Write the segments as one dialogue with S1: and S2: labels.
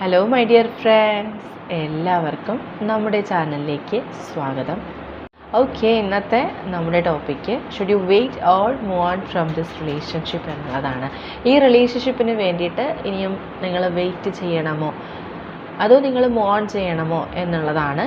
S1: Hello my dear friends എല്ലാവർക്കും നമ്മുടെ ചാനലിലേക്ക് സ്വാഗതം. ഓക്കെ ഇന്നത്തെ നമ്മുടെ topic should you wait or move on from this relationship എന്നുള്ളതാണ് ഈ റിലേഷൻഷിപ്പിന് വേണ്ടിയിട്ട് ഇനിയും നിങ്ങൾ വെയിറ്റ് ചെയ്യണമോ? അതോ നിങ്ങൾ മൂവ് ഓൺ ചെയ്യണമോ എന്നുള്ളതാണ്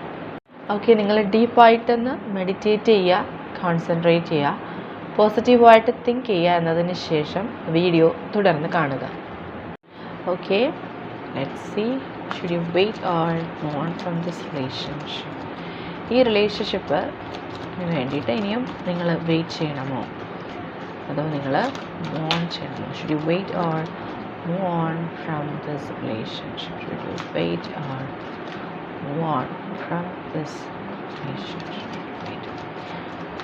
S1: ഓക്കെ നിങ്ങൾ ഡീപ്പായിട്ടൊന്ന് മെഡിറ്റേറ്റ് ചെയ്യുക കോൺസെൻട്രേറ്റ് ചെയ്യുക പോസിറ്റീവായിട്ട് തിങ്ക് ചെയ്യുക എന്നതിന് ശേഷം വീഡിയോ തുടർന്ന് കാണുക. Okay let see should you wait or move on from this relationship ഈ റിലേഷൻഷിപ്പ് വേണ്ടിയിട്ട് ഇനിയും നിങ്ങൾ വെയിറ്റ് ചെയ്യണമോ? അതോ നിങ്ങൾ മോൺ ചെയ്യണമോ? Should you wait or move on from this relationship should you wait or move on? From this relationship. Wait.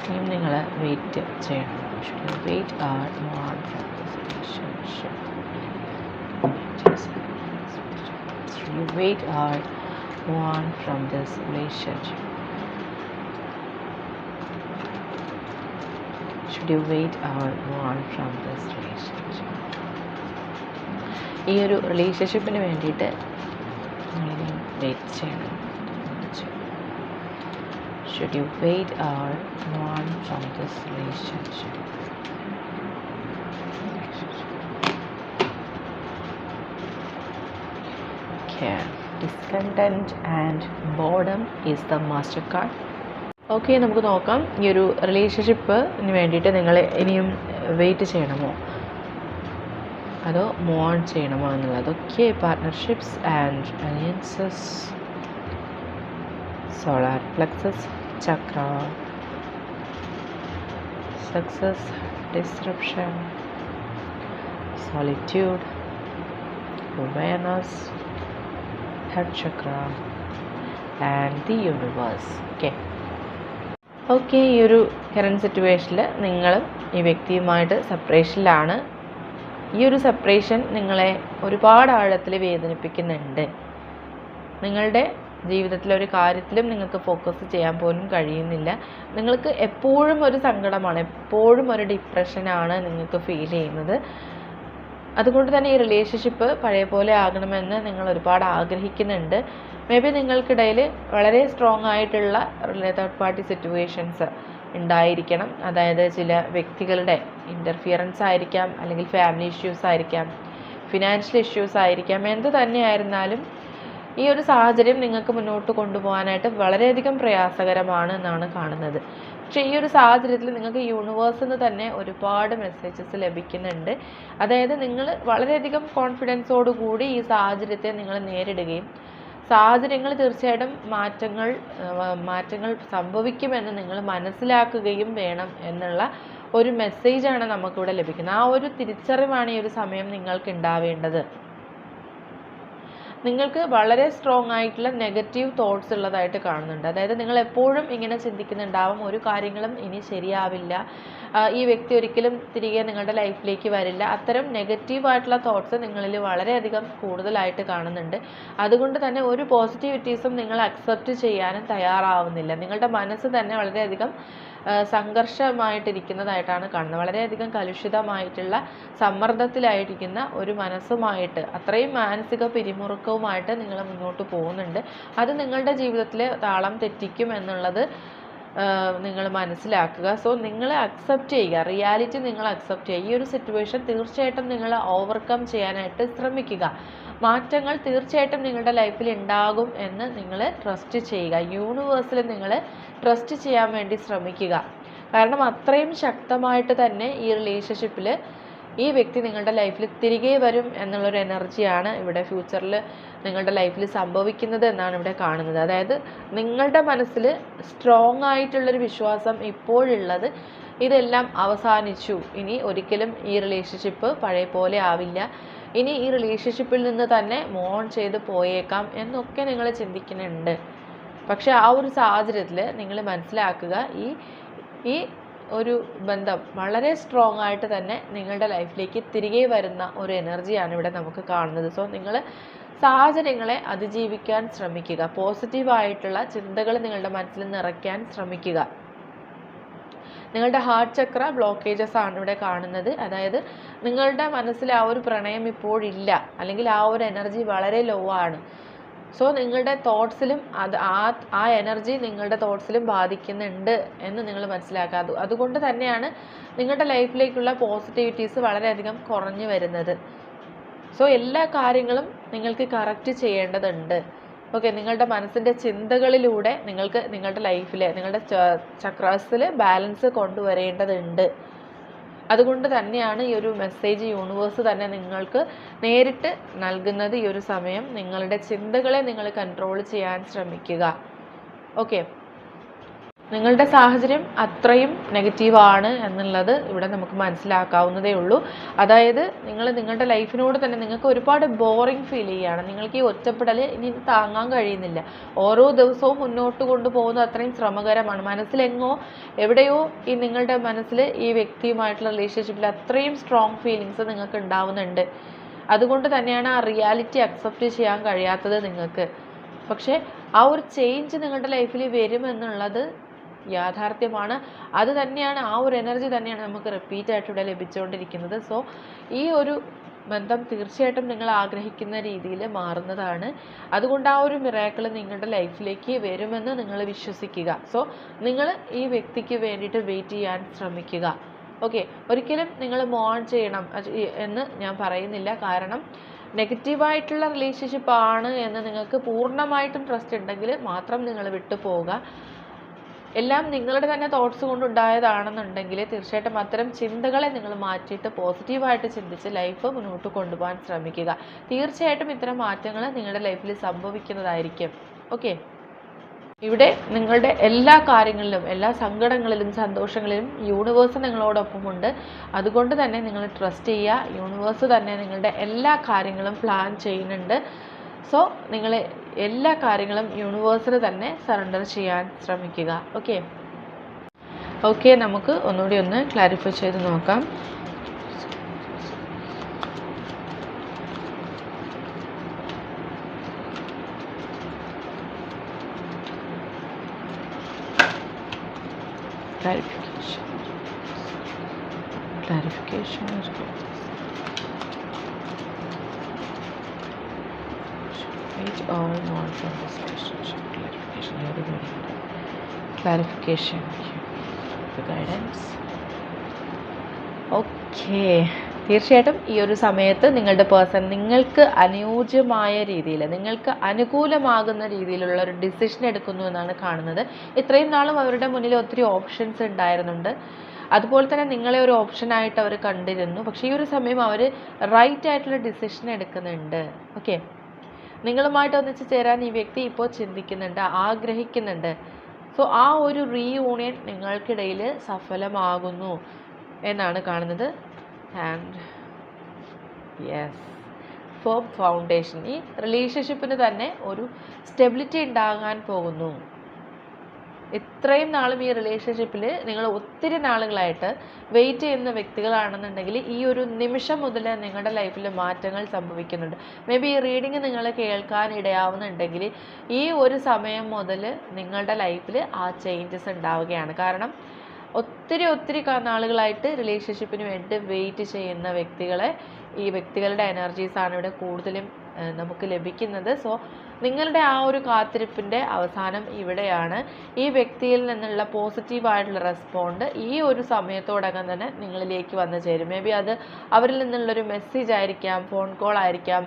S1: ഇനിയും നിങ്ങൾ വെയിറ്റ് ചെയ്യണം. Should you wait or move on from this relationship should you wait or move on from this relationship should you wait or move on from this relationship ഈ ഒരു റിലേഷൻഷിപ്പിന് വേണ്ടിയിട്ട് നിങ്ങളിനി wait ചെയ്യണം. Should you wait or move from this relationship? Okay, discontent and boredom is the master card. Okay നമുക്ക് നോക്കാം ഈ ഒരു റിലേഷൻഷിപ്പിന് വേണ്ടിയിട്ട് നിങ്ങൾ ഇനിയും വെയിറ്റ് ചെയ്യണമോ അതോ മൂവ് ഓൺ ചെയ്യണമോ എന്നുള്ളത് okay partnerships and alliances. solar plexus chakra success disruption solitude awareness head chakra and the universe okay. Okay ഈ ഒരു കറണ്ട് സിറ്റുവേഷനിൽ നിങ്ങളും ഈ വ്യക്തിയുമായിട്ട് സെപ്പറേഷനിലാണ് ഈ ഒരു സെപ്പറേഷൻ നിങ്ങളെ ഒരുപാട് ആഴത്തിൽ വേദനിപ്പിക്കുന്നുണ്ട്. നിങ്ങളുടെ ജീവിതത്തിലെ ഒരു കാര്യത്തിലും നിങ്ങൾക്ക് ഫോക്കസ് ചെയ്യാൻ പോലും കഴിയുന്നില്ല. നിങ്ങൾക്ക് എപ്പോഴും ഒരു സങ്കടമാണ് എപ്പോഴും ഒരു ഡിപ്രഷനാണ് നിങ്ങൾക്ക് ഫീൽ ചെയ്യുന്നത്. അതുകൊണ്ട് തന്നെ ഈ റിലേഷൻഷിപ്പ് പഴയ പോലെ ആകണമെന്ന് നിങ്ങൾ ഒരുപാട് ആഗ്രഹിക്കുന്നുണ്ട്. മേ ബി നിങ്ങൾക്കിടയിൽ വളരെ സ്ട്രോങ് ആയിട്ടുള്ള തേർഡ് പാർട്ടി സിറ്റുവേഷൻസ് ഉണ്ടായിരിക്കണം. അതായത് ചില വ്യക്തികളുടെ ഇന്റർഫിയറൻസ് ആയിരിക്കാം അല്ലെങ്കിൽ ഫാമിലി ഇഷ്യൂസ് ആയിരിക്കാം ഫിനാൻഷ്യൽ ഇഷ്യൂസ് ആയിരിക്കാം എന്ത് തന്നെയായിരുന്നാലും ഈ ഒരു സാഹചര്യം നിങ്ങൾക്ക് മുന്നോട്ട് കൊണ്ടുപോകാനായിട്ട് വളരെയധികം പ്രയാസകരമാണ് എന്നാണ് കാണുന്നത്. പക്ഷേ ഈ ഒരു സാഹചര്യത്തിൽ നിങ്ങൾക്ക് യൂണിവേഴ്സിൽ നിന്ന് തന്നെ ഒരുപാട് മെസ്സേജസ് ലഭിക്കുന്നുണ്ട്. അതായത് നിങ്ങൾ വളരെയധികം കോൺഫിഡൻസോടു കൂടി ഈ സാഹചര്യത്തെ നിങ്ങൾ നേരിടുകയും സാഹചര്യങ്ങൾ തീർച്ചയായിട്ടും മാറ്റങ്ങൾ മാറ്റങ്ങൾ സംഭവിക്കുമെന്ന് നിങ്ങൾ മനസ്സിലാക്കുകയും വേണം എന്നുള്ള ഒരു മെസ്സേജാണ് നമുക്കിവിടെ ലഭിക്കുന്നത്. ആ ഒരു തിരിച്ചറിവാണ് ഈ ഒരു സമയം നിങ്ങൾക്ക് ഉണ്ടാവേണ്ടത്. നിങ്ങൾക്ക് വളരെ സ്ട്രോങ് ആയിട്ടുള്ള നെഗറ്റീവ് തോട്ട്സ് ഉള്ളതായിട്ട് കാണുന്നുണ്ട്. അതായത് നിങ്ങൾ എപ്പോഴും ഇങ്ങനെ ചിന്തിക്കുന്നുണ്ടാവും ഒരു കാര്യങ്ങളും ഇനി ശരിയാവില്ല. ഈ വ്യക്തി ഒരിക്കലും തിരികെ നിങ്ങളുടെ ലൈഫിലേക്ക് വരില്ല. അത്തരം നെഗറ്റീവ് ആയിട്ടുള്ള തോട്ട്സ് നിങ്ങളിൽ വളരെയധികം കൂടുതലായിട്ട് കാണുന്നുണ്ട്. അതുകൊണ്ട് തന്നെ ഒരു പോസിറ്റിവിറ്റീസും നിങ്ങൾ അക്സെപ്റ്റ് ചെയ്യാനും തയ്യാറാവുന്നില്ല. നിങ്ങളുടെ മനസ്സ് തന്നെ വളരെയധികം സംഘർഷമായിട്ടിരിക്കുന്നതായിട്ടാണ് കാണുന്നത്. വളരെയധികം കലുഷിതമായിട്ടുള്ള സമ്മർദ്ദത്തിലായിരിക്കുന്ന ഒരു മനസ്സുമായിട്ട് അത്രയും മാനസിക പിരിമുറുക്കവുമായിട്ട് നിങ്ങൾ മുന്നോട്ട് പോകുന്നുണ്ട്. അത് നിങ്ങളുടെ ജീവിതത്തിലെ താളം തെറ്റിക്കും എന്നുള്ളത് നിങ്ങൾ മനസ്സിലാക്കുക. സോ നിങ്ങൾ അക്സെപ്റ്റ് ചെയ്യുക. റിയാലിറ്റി നിങ്ങൾ അക്സെപ്റ്റ് ചെയ്യുക. ഈ ഒരു സിറ്റുവേഷൻ തീർച്ചയായിട്ടും നിങ്ങൾ ഓവർകം ചെയ്യാനായിട്ട് ശ്രമിക്കുക. മാറ്റങ്ങൾ തീർച്ചയായിട്ടും നിങ്ങളുടെ ലൈഫിൽ ഉണ്ടാകും എന്ന് നിങ്ങൾ ട്രസ്റ്റ് ചെയ്യുക. യൂണിവേഴ്സിൽ നിങ്ങൾ ട്രസ്റ്റ് ചെയ്യാൻ വേണ്ടി ശ്രമിക്കുക. കാരണം അത്രയും ശക്തമായിട്ട് തന്നെ ഈ റിലേഷൻഷിപ്പിൽ ഈ വ്യക്തി നിങ്ങളുടെ ലൈഫിൽ തിരികെ വരും എന്നുള്ളൊരു എനർജിയാണ് ഇവിടെ ഫ്യൂച്ചറിൽ നിങ്ങളുടെ ലൈഫിൽ സംഭവിക്കുന്നത് എന്നാണ് ഇവിടെ കാണുന്നത്. അതായത് നിങ്ങളുടെ മനസ്സിൽ സ്ട്രോങ് ആയിട്ടുള്ളൊരു വിശ്വാസം ഇപ്പോഴുള്ളത് ഇതെല്ലാം അവസാനിച്ചു. ഇനി ഒരിക്കലും ഈ റിലേഷൻഷിപ്പ് പഴയ പോലെ ആവില്ല. ഇനി ഈ റിലേഷൻഷിപ്പിൽ നിന്ന് തന്നെ മോൺ ചെയ്ത് പോയേക്കാം എന്നൊക്കെ നിങ്ങൾ ചിന്തിക്കുന്നുണ്ട്. പക്ഷേ ആ ഒരു സാഹചര്യത്തിൽ നിങ്ങൾ മനസ്സിലാക്കുക ഈ ഈ ഒരു ബന്ധം വളരെ സ്ട്രോങ് ആയിട്ട് തന്നെ നിങ്ങളുടെ ലൈഫിലേക്ക് തിരികെ വരുന്ന ഒരു എനർജിയാണ് ഇവിടെ നമുക്ക് കാണുന്നത്. സോ നിങ്ങൾ സാഹചര്യങ്ങളെ അതിജീവിക്കാൻ ശ്രമിക്കുക. പോസിറ്റീവായിട്ടുള്ള ചിന്തകൾ നിങ്ങളുടെ മനസ്സിൽ നിറയ്ക്കാൻ ശ്രമിക്കുക. നിങ്ങളുടെ ഹാർട്ട് ചക്ര ബ്ലോക്കേജസ് ആണ് ഇവിടെ കാണുന്നത്. അതായത് നിങ്ങളുടെ മനസ്സിൽ ആ ഒരു പ്രണയം ഇപ്പോഴില്ല. അല്ലെങ്കിൽ ആ ഒരു എനർജി വളരെ ലോ ആണ്. സോ നിങ്ങളുടെ തോട്ട്സിലും അത് ആ ആ എനർജി നിങ്ങളുടെ തോട്ട്സിലും ബാധിക്കുന്നുണ്ട് എന്ന് നിങ്ങൾ മനസ്സിലാക്കുക. അത് അതുകൊണ്ട് തന്നെയാണ് നിങ്ങളുടെ ലൈഫിലേക്കുള്ള പോസിറ്റിവിറ്റീസ് വളരെയധികം കുറഞ്ഞു വരുന്നത്. സോ എല്ലാ കാര്യങ്ങളും നിങ്ങൾക്ക് കറക്റ്റ് ചെയ്യേണ്ടതുണ്ട്. ഓക്കെ നിങ്ങളുടെ മനസ്സിന്റെ ചിന്തകളിലൂടെ നിങ്ങൾക്ക് നിങ്ങളുടെ ലൈഫിൽ നിങ്ങളുടെ ചക്രാസിൽ ബാലൻസ് കൊണ്ടുവരേണ്ടതുണ്ട്. അതുകൊണ്ട് തന്നെയാണ് ഈ ഒരു മെസ്സേജ് യൂണിവേഴ്സ് തന്നെ നിങ്ങൾക്ക് നേരിട്ട് നൽകുന്നത് ഈ ഒരു സമയം. നിങ്ങളുടെ ചിന്തകളെ നിങ്ങൾ കൺട്രോൾ ചെയ്യാൻ ശ്രമിക്കുക. ഓക്കെ നിങ്ങളുടെ സാഹചര്യം അത്രയും നെഗറ്റീവാണ് എന്നുള്ളത് ഇവിടെ നമുക്ക് മനസ്സിലാക്കാവുന്നതേ ഉള്ളൂ. അതായത് നിങ്ങൾ നിങ്ങളുടെ ലൈഫിനോട് തന്നെ നിങ്ങൾക്ക് ഒരുപാട് ബോറിങ് ഫീൽ ചെയ്യുകയാണ്. നിങ്ങൾക്ക് ഈ ഒറ്റപ്പെടൽ ഇനി താങ്ങാൻ കഴിയുന്നില്ല. ഓരോ ദിവസവും മുന്നോട്ട് കൊണ്ടുപോകുന്നത് അത്രയും ശ്രമകരമാണ്. മനസ്സിലെങ്ങോ എവിടെയോ ഈ നിങ്ങളുടെ മനസ്സിൽ ഈ വ്യക്തിയുമായിട്ടുള്ള റിലേഷൻഷിപ്പിൽ അത്രയും സ്ട്രോങ് ഫീലിങ്സ് നിങ്ങൾക്ക് ഉണ്ടാവുന്നുണ്ട്. അതുകൊണ്ട് തന്നെയാണ് ആ റിയാലിറ്റി അക്സെപ്റ്റ് ചെയ്യാൻ കഴിയാത്തത് നിങ്ങൾക്ക്. പക്ഷേ ആ ഒരു ചേഞ്ച് നിങ്ങളുടെ ലൈഫിൽ വരുമെന്നുള്ളത് യാഥാർത്ഥ്യമാണ്. അത് തന്നെയാണ് ആ ഒരു എനർജി തന്നെയാണ് നമുക്ക് റിപ്പീറ്റ് ആയിട്ട് ഇവിടെ ലഭിച്ചുകൊണ്ടിരിക്കുന്നത്. സോ ഈ ഒരു ബന്ധം തീർച്ചയായിട്ടും നിങ്ങൾ ആഗ്രഹിക്കുന്ന രീതിയിൽ മാറുന്നതാണ്. അതുകൊണ്ട് ആ ഒരു മിറാക്കിൾ നിങ്ങളുടെ ലൈഫിലേക്ക് വരുമെന്ന് നിങ്ങൾ വിശ്വസിക്കുക. സോ നിങ്ങൾ ഈ വ്യക്തിക്ക് വേണ്ടിയിട്ട് വെയിറ്റ് ചെയ്യാൻ ശ്രമിക്കുക. ഓക്കെ ഒരിക്കലും നിങ്ങൾ മോൺ ചെയ്യണം എന്ന് ഞാൻ പറയുന്നില്ല. കാരണം നെഗറ്റീവായിട്ടുള്ള റിലേഷൻഷിപ്പ് ആണ് എന്ന് നിങ്ങൾക്ക് പൂർണമായിട്ടും ട്രസ്റ്റ് ഉണ്ടെങ്കിൽ മാത്രം നിങ്ങൾ വിട്ടു പോവുക എല്ലാം നിങ്ങളുടെ തന്നെ തോട്ട്സ് കൊണ്ടുണ്ടായതാണെന്നുണ്ടെങ്കിൽ തീർച്ചയായിട്ടും അത്തരം ചിന്തകളെ നിങ്ങൾ മാറ്റിയിട്ട് പോസിറ്റീവായിട്ട് ചിന്തിച്ച് ലൈഫ് മുന്നോട്ട് കൊണ്ടുപോകാൻ ശ്രമിക്കുക. തീർച്ചയായിട്ടും ഇത്തരം മാറ്റങ്ങൾ നിങ്ങളുടെ ലൈഫിൽ സംഭവിക്കുന്നതായിരിക്കും. ഓക്കെ ഇവിടെ നിങ്ങളുടെ എല്ലാ കാര്യങ്ങളിലും എല്ലാ സങ്കടങ്ങളിലും സന്തോഷങ്ങളിലും യൂണിവേഴ്സ് നിങ്ങളോടൊപ്പമുണ്ട്. അതുകൊണ്ട് തന്നെ നിങ്ങൾ ട്രസ്റ്റ് ചെയ്യുക. യൂണിവേഴ്സ് തന്നെ നിങ്ങളുടെ എല്ലാ കാര്യങ്ങളും പ്ലാൻ ചെയ്യുന്നുണ്ട്. സോ നിങ്ങൾ എല്ലാ കാര്യങ്ങളും യൂണിവേഴ്സിന് തന്നെ സറണ്ടർ ചെയ്യാൻ ശ്രമിക്കുക. ഓക്കെ ഓക്കെ നമുക്ക് ഒന്നുകൂടി ഒന്ന് ക്ലാരിഫൈ ചെയ്ത് നോക്കാം. Is good. Wait or more from this relationship clarification. Here we go clarification. For guidance. Okay തീർച്ചയായിട്ടും ഈ ഒരു സമയത്ത് നിങ്ങളുടെ പേഴ്സൺ നിങ്ങൾക്ക് അനുയോജ്യമായ രീതിയിൽ നിങ്ങൾക്ക് അനുകൂലമാകുന്ന രീതിയിലുള്ള ഒരു ഡിസിഷൻ എടുക്കുന്നു എന്നാണ് കാണുന്നത്. ഇത്രയും നാളും അവരുടെ മുന്നിൽ ഒത്തിരി ഓപ്ഷൻസ് ഉണ്ടായിരുന്നുണ്ട്. അതുപോലെ തന്നെ നിങ്ങളെ ഒരു ഓപ്ഷനായിട്ട് അവർ കണ്ടിരുന്നു. പക്ഷേ ഈ ഒരു സമയം അവർ റൈറ്റ് ആയിട്ടുള്ള ഡിസിഷൻ എടുക്കുന്നുണ്ട്. ഓക്കെ നിങ്ങളുമായിട്ട് ഒന്നിച്ച് ചേരാൻ ഈ വ്യക്തി ഇപ്പോൾ ചിന്തിക്കുന്നുണ്ട് ആഗ്രഹിക്കുന്നുണ്ട്. സോ ആ ഒരു റീയൂണിയൻ നിങ്ങൾക്കിടയിൽ സഫലമാകുന്നു എന്നാണ് കാണുന്നത്. ആൻഡ് യെസ് ഫോം ഫൗണ്ടേഷൻ ഈ റിലേഷൻഷിപ്പിന് തന്നെ ഒരു സ്റ്റെബിലിറ്റി ഉണ്ടാകാൻ പോകുന്നു. ഇത്രയും നാളും ഈ റിലേഷൻഷിപ്പിൽ നിങ്ങൾ ഒത്തിരി നാളുകളായിട്ട് വെയിറ്റ് ചെയ്യുന്ന വ്യക്തികളാണെന്നുണ്ടെങ്കിൽ ഈ ഒരു നിമിഷം മുതൽ നിങ്ങളുടെ ലൈഫിൽ മാറ്റങ്ങൾ സംഭവിക്കുന്നുണ്ട്. മേ ബി ഈ റീഡിങ് നിങ്ങൾ കേൾക്കാൻ ഇടയാവുന്നുണ്ടെങ്കിൽ ഈ ഒരു സമയം മുതൽ നിങ്ങളുടെ ലൈഫിൽ ആ ചേഞ്ചസ് ഉണ്ടാവുകയാണ്. കാരണം ഒത്തിരി ഒത്തിരി നാളുകളായിട്ട് റിലേഷൻഷിപ്പിന് വേണ്ടി വെയിറ്റ് ചെയ്യുന്ന വ്യക്തികളെ ഈ വ്യക്തികളുടെ എനർജീസാണ് ഇവിടെ കൂടുതലും നമുക്ക് ലഭിക്കുന്നത്. സോ നിങ്ങളുടെ ആ ഒരു കാത്തിരിപ്പിന്റെ അവസാനം ഇവിടെയാണ്. ഈ വ്യക്തിയിൽ നിന്നുള്ള പോസിറ്റീവായിട്ടുള്ള റെസ്പോണ്ട് ഈ ഒരു സമയത്തോടകം തന്നെ നിങ്ങളിലേക്ക് വന്നു ചേരും. മേ ബി അത് അവരിൽ നിന്നുള്ളൊരു മെസ്സേജ് ആയിരിക്കാം ഫോൺ കോൾ ആയിരിക്കാം.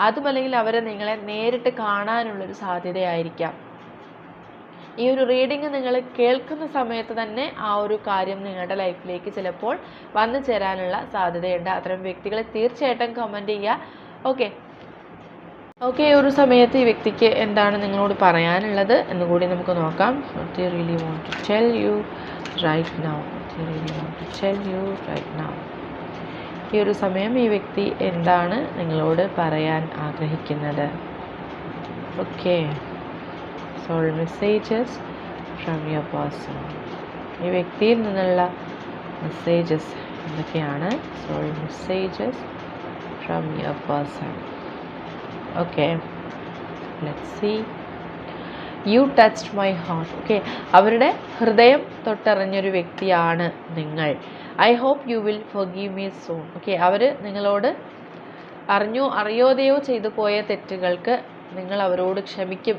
S1: അതുമല്ലെങ്കിൽ അവരെ നിങ്ങളെ നേരിട്ട് കാണാനുള്ളൊരു സാധ്യതയായിരിക്കാം. ഈ ഒരു റീഡിങ് നിങ്ങൾ കേൾക്കുന്ന സമയത്ത് തന്നെ ആ ഒരു കാര്യം നിങ്ങളുടെ ലൈഫിലേക്ക് ചിലപ്പോൾ വന്നു ചേരാനുള്ള സാധ്യതയുണ്ട്. അത്തരം വ്യക്തികളെ തീർച്ചയായിട്ടും കമന്റ് ചെയ്യുക. ഓക്കെ ഓക്കെ ഈ ഒരു സമയത്ത് ഈ വ്യക്തിക്ക് എന്താണ് നിങ്ങളോട് പറയാനുള്ളത് എന്ന് കൂടി നമുക്ക് നോക്കാം. What really want to tell you right now now. Really want to tell you right now ഈ ഒരു സമയം ഈ വ്യക്തി എന്താണ് നിങ്ങളോട് പറയാൻ ആഗ്രഹിക്കുന്നത്? Okay soul messages from your person ഈ വ്യക്തിയിൽ നിന്നുള്ള മെസ്സേജസ് എന്തൊക്കെയാണ്? Soul messages from your person okay let see you touched my heart okay അവരുടെ ഹൃദയം തൊട്ടറിഞ്ഞൊരു വ്യക്തിയാണ് നിങ്ങൾ. I hope you will forgive me soon okay അവർ നിങ്ങളോട് അറിഞ്ഞോ അറിയോതെയോ ചെയ്തു പോയ തെറ്റുകൾക്ക് നിങ്ങൾ അവരോട് ക്ഷമിക്കും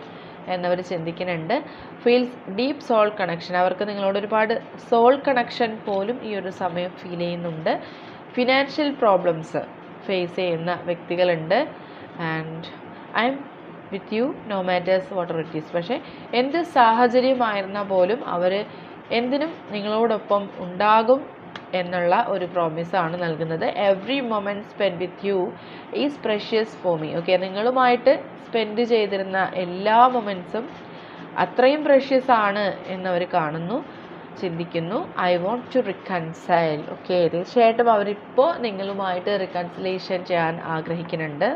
S1: എന്നവർ ചിന്തിക്കുന്നുണ്ട്. ഫീൽസ് ഡീപ്പ് സോൾ കണക്ഷൻ അവർക്ക് നിങ്ങളോട് ഒരുപാട് സോൾ കണക്ഷൻ പോലും ഈ ഒരു സമയം ഫീൽ ചെയ്യുന്നുണ്ട്. ഫിനാൻഷ്യൽ പ്രോബ്ലംസ് ഫേസ് ചെയ്യുന്ന വ്യക്തികളുണ്ട്. And I'm with you no matters what it is പക്ഷേ എന്ത് സാഹചര്യമായിരുന്നാൽ പോലും അവർ എന്തിനും നിങ്ങളോടൊപ്പം ഉണ്ടാകും എന്നുള്ള ഒരു പ്രോമിസാണ് നൽകുന്നത്. Every moment spend with you is precious for me okay നിങ്ങളുമായിട്ട് സ്പെൻഡ് ചെയ്തിരുന്ന എല്ലാ മൊമെന്റ്സും അത്രയും പ്രഷ്യസ് ആണ് എന്നവർ കാണുന്നു ചിന്തിക്കുന്നു. I want to reconcile okay തീർച്ചയായിട്ടും അവരിപ്പോൾ നിങ്ങളുമായിട്ട് റിക്കൺസിലേഷൻ ചെയ്യാൻ ആഗ്രഹിക്കുന്നുണ്ട്.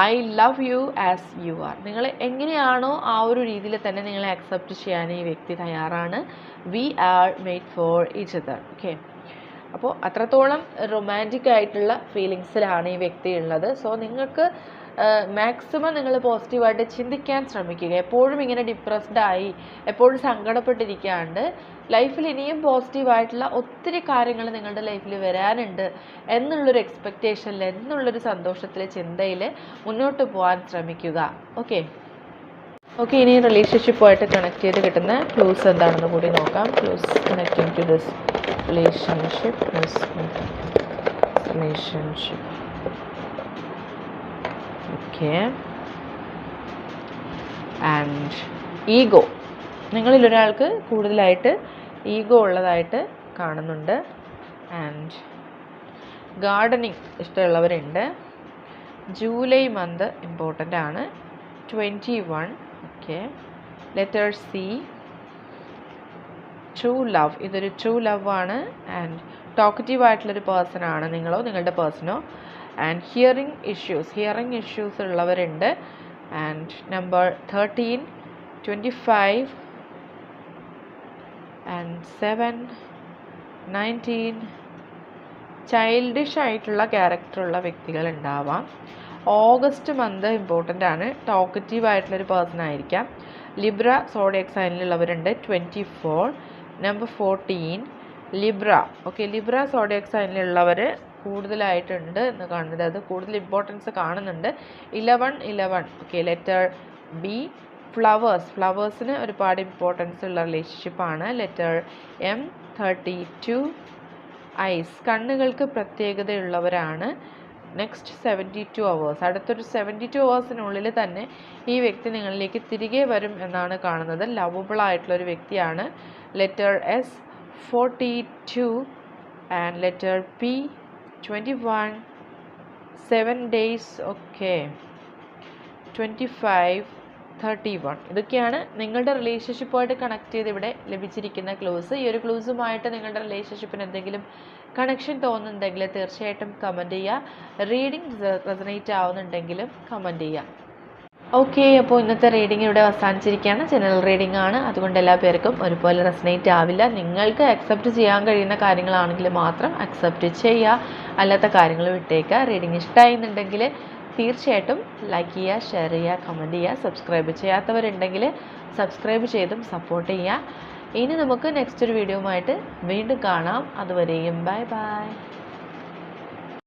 S1: I love you as you are. നിങ്ങൾ എങ്ങനെയാണോ ആ ഒരു രീതിയിൽ തന്നെ നിങ്ങളെ അക്സെപ്റ്റ് ചെയ്യാൻ ഈ വ്യക്തി തയ്യാറാണ്. We are made for each other okay അപ്പോൾ അത്രത്തോളം റൊമാന്റിക് ആയിട്ടുള്ള ഫീലിങ്സിലാണ് ഈ വ്യക്തി ഉള്ളത്. സോ നിങ്ങൾക്ക് മാക്സിമം നിങ്ങൾ പോസിറ്റീവായിട്ട് ചിന്തിക്കാൻ ശ്രമിക്കുക. എപ്പോഴും ഇങ്ങനെ ഡിപ്രസ്ഡ് ആയി എപ്പോഴും സങ്കടപ്പെട്ടിരിക്കാണ്ട് ലൈഫിൽ ഇനിയും പോസിറ്റീവായിട്ടുള്ള ഒത്തിരി കാര്യങ്ങൾ നിങ്ങളുടെ ലൈഫിൽ വരാനുണ്ട് എന്നുള്ളൊരു എക്സ്പെക്റ്റേഷനിൽ എന്നുള്ളൊരു സന്തോഷത്തിലെ ചിന്തയിൽ മുന്നോട്ട് പോകാൻ ശ്രമിക്കുക. ഓക്കെ ഓക്കെ ഇനി റിലേഷൻഷിപ്പുമായിട്ട് കണക്ട് ചെയ്ത് കിട്ടുന്ന ക്ലൂസ് എന്താണെന്ന് കൂടി നോക്കാം. Clues connecting to this relationship relationship okay and ego നിങ്ങളിൽ ഒരാൾക്ക് കൂടുതലായിട്ട് ഈഗോ ഉള്ളതായിട്ട് കാണുന്നുണ്ട്. ആൻഡ് ഗാർഡനിങ് ഇഷ്ടമുള്ളവരുണ്ട്. ജൂലൈ മന്ത് ഇമ്പോർട്ടന്റ് ആണ്. Twenty one okay letter C true love ഇതൊരു ട്രൂ ലവ് ആണ്. ആൻഡ് ടോക്കറ്റീവ് ആയിട്ടുള്ളൊരു പേഴ്സൺ ആണ് നിങ്ങളോ നിങ്ങളുടെ പേഴ്സണോ and hearing issues hearing issues ഉള്ളവരുണ്ട്. And number thirteen twenty five and seven nineteen childish ആയിട്ടുള്ള ക്യാരക്ടറുള്ള വ്യക്തികൾ ഉണ്ടാവാം. ഓഗസ്റ്റ് മന്ത് ഇമ്പോർട്ടന്റ് ആണ്. ടോക്കറ്റീവ് ആയിട്ടുള്ളൊരു പേഴ്സൺ ആയിരിക്കാം. Libra zodiac സൈനിലുള്ളവരുണ്ട് twenty four number fourteen Libra okay Libra zodiac സൈനിലുള്ളവർ കൂടുതലായിട്ടുണ്ട് എന്ന് കാണുന്നത് അത് കൂടുതൽ ഇമ്പോർട്ടൻസ് കാണുന്നുണ്ട്. Eleven eleven okay letter B flowers ഫ്ലവേഴ്സിന് ഒരുപാട് ഇമ്പോർട്ടൻസ് ഉള്ള റിലേഷൻഷിപ്പാണ് letter M thirty two eyes കണ്ണുകൾക്ക് പ്രത്യേകതയുള്ളവരാണ്. നെക്സ്റ്റ് സെവന്റി ടു അവേഴ്സ് അടുത്തൊരു സെവന്റി ടു അവേഴ്സിനുള്ളിൽ തന്നെ ഈ വ്യക്തി നിങ്ങളിലേക്ക് തിരികെ വരും എന്നാണ് കാണുന്നത്. ലവബിൾ ആയിട്ടുള്ള ഒരു വ്യക്തിയാണ്. Letter S forty two and letter P twenty one seven days okay twenty five thirty one ഇതൊക്കെയാണ് നിങ്ങളുടെ റിലേഷൻഷിപ്പുമായിട്ട് കണക്ട് ചെയ്ത് ഇവിടെ ലഭിച്ചിരിക്കുന്ന ക്ലൂസ് ഈ ഒരു ക്ലൂസുമായിട്ട് നിങ്ങളുടെ റിലേഷൻഷിപ്പിന് എന്തെങ്കിലും കണക്ഷൻ തോന്നുന്നുണ്ടെങ്കിൽ തീർച്ചയായിട്ടും കമന്റ് ചെയ്യുക റീഡിംഗ് റെസനേറ്റ് ആവുന്നുണ്ടെങ്കിലും കമന്റ് ചെയ്യുക ഓക്കെ അപ്പോൾ ഇന്നത്തെ റീഡിംഗ് ഇവിടെ അവസാനിച്ചിരിക്കുകയാണ്. ജനറൽ റീഡിംഗ് ആണ്. അതുകൊണ്ട് എല്ലാ പേർക്കും ഒരുപോലെ റെസനേറ്റ് ആവില്ല. നിങ്ങൾക്ക് അക്സെപ്റ്റ് ചെയ്യാൻ കഴിയുന്ന കാര്യങ്ങളാണെങ്കിൽ മാത്രം അക്സെപ്റ്റ് ചെയ്യുക അല്ലാത്ത കാര്യങ്ങൾ വിട്ടേക്കുക. റീഡിങ് ഇഷ്ടമായിരുന്നുണ്ടെങ്കിൽ തീർച്ചയായിട്ടും ലൈക്ക് ചെയ്യുക ഷെയർ ചെയ്യുക കമന്റ് ചെയ്യുക സബ്സ്ക്രൈബ് ചെയ്യാത്തവരുണ്ടെങ്കിൽ സബ്സ്ക്രൈബ് ചെയ്തും സപ്പോർട്ട് ചെയ്യുക. ഇനി നമുക്ക് നെക്സ്റ്റ് ഒരു വീഡിയോ ആയിട്ട് വീണ്ടും കാണാം. അതുവരെയും ബൈ ബൈ